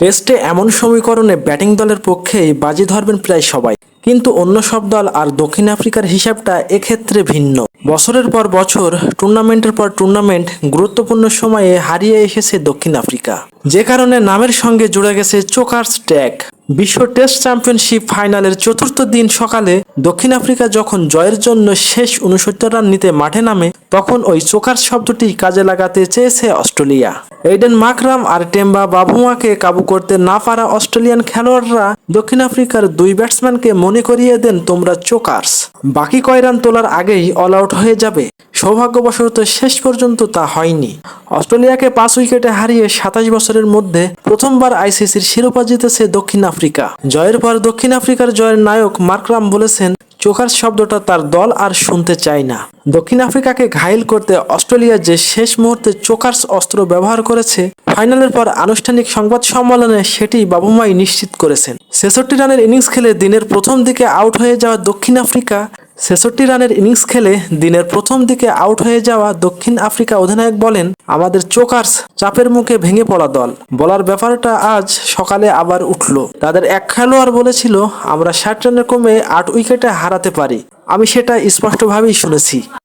টেস্টে এমন সমীকরণে ব্যাটিং দলের পক্ষেই বাজি ধরবেন প্রায় সবাই। কিন্তু অন্য সব দল আর দক্ষিণ আফ্রিকার হিসাবটা এক্ষেত্রে ভিন্ন। বছরের পর বছর, টুর্নামেন্টের পর টুর্নামেন্ট গুরুত্বপূর্ণ সময়ে হারিয়ে এসেছে দক্ষিণ আফ্রিকা। যে কারণে নামের সঙ্গে জুড়ে গেছে চোকার্স ট্যাগ। বিশ্ব টেস্ট চ্যাম্পিয়নশিপ ফাইনালের চতুর্থ দিন সকালে দক্ষিণ আফ্রিকা যখন জয়ের জন্য শেষ উনসত্তর রান নিতে মাঠে নামে, তখন ওই চোকার শব্দটি কাজে লাগাতে চেয়েছে অস্ট্রেলিয়া। এইডেন মাকরাম আর টেম্বা বাবুমাকে কাবু করতে না পারা অস্ট্রেলিয়ান খেলোয়াড়রা দক্ষিণ আফ্রিকার দুই ব্যাটসম্যানকে মনে করিয়ে দেন তোমরা চোকার্স। বাকি কয় রান তোলার আগেই অল আউট হয়ে যাবে। সৌভাগ্যবশত শেষ পর্যন্ত তা হয়নি। অস্ট্রেলিয়াকে পাঁচ উইকেটে হারিয়ে সাতাশ বছরের মধ্যে প্রথমবার আইসিসির শিরোপা জিতেছে দক্ষিণ আফ্রিকা। জয়ের পর দক্ষিণ আফ্রিকার জয়ের নায়ক মার্করাম বলেছেন, চোখার শব্দটা তার দল আর শুনতে চায় না। দক্ষিণ আফ্রিকাকে ঘায়েল করতে অস্ট্রেলিয়া যে শেষ মুহূর্তে চোকার্স অস্ত্র ব্যবহার করেছে, ফাইনালের পর আনুষ্ঠানিক সংবাদ সম্মেলনে সেটি বাবুমাই নিশ্চিত করেছেন। ছেষট্টি রানের ইনিংস খেলে দিনের প্রথম দিকে আউট হয়ে যাওয়া দক্ষিণ আফ্রিকা ছেষট্টি রানের ইনিংস খেলে দিনের প্রথম দিকে আউট হয়ে যাওয়া দক্ষিণ আফ্রিকা অধিনায়ক বলেন, আমাদের চোকার্স চাপের মুখে ভেঙে পড়া দল। বলার ব্যাপারটা আজ সকালে আবার উঠল। তাদের এক খেলোয়াড় বলেছিল, আমরা ষাট রানের কমে আট উইকেটে হারাতে পারি। আমি সেটা স্পষ্টভাবেই শুনেছি।